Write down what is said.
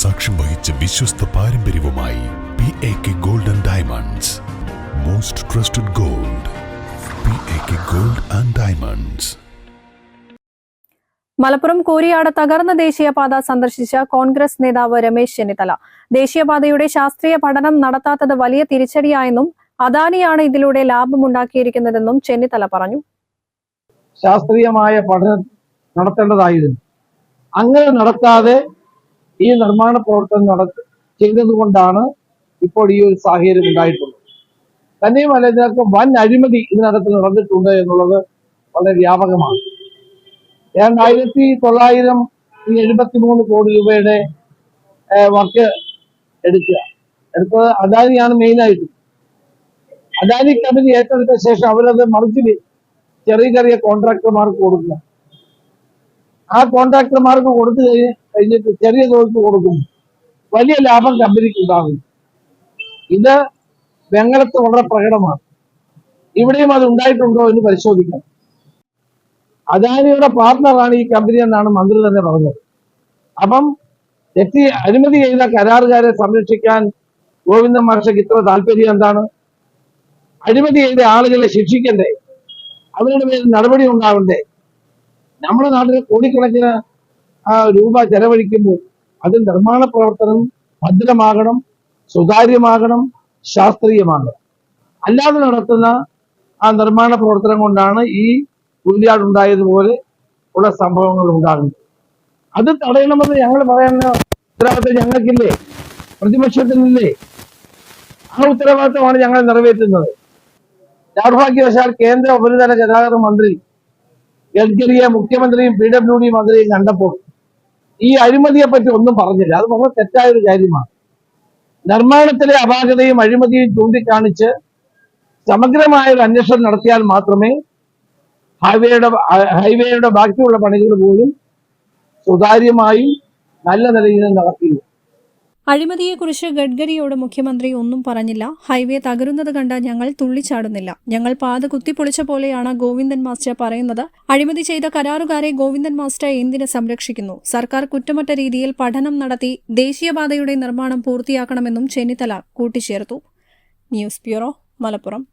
സാക്ഷ്യം വഹിച്ച വിശ്വസ്ത പാരമ്പര്യവുമായി P A K gold and diamonds most trusted gold P A K gold and diamonds Malappuram Koriyad തകർന്ന ദേശീയപാത സന്ദർശിച്ച കോൺഗ്രസ് നേതാവ് രമേശ് ചെന്നിത്തല. ദേശീയപാതയുടെ ശാസ്ത്രീയ പഠനം നടത്താത്തത് വലിയ തിരിച്ചടിയായെന്നും അദാനിയാണ് ഇതിലൂടെ ലാഭമുണ്ടാക്കിയിരിക്കുന്നതെന്നും ചെന്നിത്തല പറഞ്ഞു. ശാസ്ത്രീയമായ പഠനം നടത്തേണ്ടതായിരുന്നു. അങ്ങനെ നടത്താതെ ഈ നിർമ്മാണ പ്രവർത്തനം നട ചെയ്തതുകൊണ്ടാണ് ഇപ്പോൾ ഈ ഒരു സാഹചര്യം ഉണ്ടായിട്ടുള്ളത്. തന്നെയുമല്ല ഇതിനകത്ത് വൻ അഴിമതി ഇതിനകത്ത് നടന്നിട്ടുണ്ട് എന്നുള്ളത് വളരെ വ്യാപകമാണ്. ഏതാണ്ട് ആയിരത്തി തൊള്ളായിരം എഴുപത്തി മൂന്ന് കോടി രൂപയുടെ വർക്ക് എടുക്കുക. എടുത്തത് അദാനിയാണ് മെയിനായിട്ട്. അദാനി കമ്പനി ഏറ്റെടുത്ത ശേഷം അവരത് മറിച്ച് ചെറിയ ചെറിയ കോൺട്രാക്ടർമാർക്ക് കൊടുക്കുക. ആ കോൺട്രാക്ടർമാർക്ക് കൊടുത്തു കഴിഞ്ഞ് കഴിഞ്ഞിട്ട് ചെറിയ തോതിൽ കൊടുക്കും. വലിയ ലാഭം കമ്പനിക്ക് ഉണ്ടാകും. ഇത് വെങ്ങളത്ത് വളരെ പ്രകടമാണ്. ഇവിടെയും അത് ഉണ്ടായിട്ടുണ്ടോ എന്ന് പരിശോധിക്കണം അദാനിയുടെ പാർട്ണറാണ് ഈ കമ്പനി എന്നാണ് മന്ത്രി തന്നെ പറഞ്ഞത്. അപ്പം തെറ്റി അനുമതി ചെയ്ത കരാറുകാരെ സംരക്ഷിക്കാൻ ഗോവിന്ദൻ മാഷയ്ക്ക് ഇത്ര താല്പര്യം എന്താണ്? അഴിമതി ചെയ്ത ആളുകളെ ശിക്ഷിക്കണ്ടേ? അവരുടെ മേൽ നടപടി ഉണ്ടാവണ്ടേ? നമ്മുടെ നാട്ടിൽ കോടിക്കണക്കിന് ആ, രൂപ ചെലവഴിക്കുമ്പോൾ അത് നിർമ്മാണ പ്രവർത്തനം ഭദ്രമാകണം സുതാര്യമാകണം ശാസ്ത്രീയമാകണം. അല്ലാതെ നടത്തുന്ന ആ നിർമ്മാണ പ്രവർത്തനം കൊണ്ടാണ് ഈ ഉണ്ടായതുപോലെ ഉള്ള സംഭവങ്ങൾ ഉണ്ടാകുന്നത്. അത് തടയണമെന്ന് ഞങ്ങൾ പറയുന്ന ഉത്തരവാദിത്തം ഞങ്ങൾക്കില്ലേ? പ്രതിപക്ഷത്തിനില്ലേ? ആ ഉത്തരവാദിത്തമാണ് ഞങ്ങൾ നിറവേറ്റുന്നത്. ദൗർഭാഗ്യവശാൽ കേന്ദ്ര ഉപരിതല ഗതാഗത മന്ത്രി ഗഡ്കരിയെ മുഖ്യമന്ത്രിയും പി ഡബ്ല്യു ഡി മന്ത്രിയും കണ്ടപ്പോൾ ഈ അഴിമതിയെ പറ്റി ഒന്നും പറഞ്ഞില്ല. അത് വളരെ തെറ്റായ ഒരു കാര്യമാണ്. നിർമ്മാണത്തിലെ അപാകതയും അഴിമതിയും ചൂണ്ടിക്കാണിച്ച് സമഗ്രമായ ഒരു അന്വേഷണം നടത്തിയാൽ മാത്രമേ ഹൈവേയുടെ ഹൈവേയുടെ ബാക്കിയുള്ള പണികൾ പോലും സുതാര്യമായും നല്ല നിലയിൽ നടത്തിയൂ അഴിമതിയെക്കുറിച്ച് ഗഡ്കരിയോട് മുഖ്യമന്ത്രി ഒന്നും പറഞ്ഞില്ല. ഹൈവേ തകരുന്നത് കണ്ട ഞങ്ങൾ തുള്ളിച്ചാടുന്നില്ല. ഞങ്ങൾ പാത കുത്തിപ്പൊളിച്ച പോലെയാണ് ഗോവിന്ദൻ മാസ്റ്റർ പറയുന്നത്. അഴിമതി ചെയ്ത കരാറുകാരെ ഗോവിന്ദൻ മാസ്റ്റർ എന്തിന് സംരക്ഷിക്കുന്നു? സർക്കാർ കുറ്റമറ്റ രീതിയിൽ പഠനം നടത്തി ദേശീയപാതയുടെ നിർമ്മാണം പൂർത്തിയാക്കണമെന്നും ചെന്നിത്തല കൂട്ടിച്ചേർത്തു. News bureau Malappuram.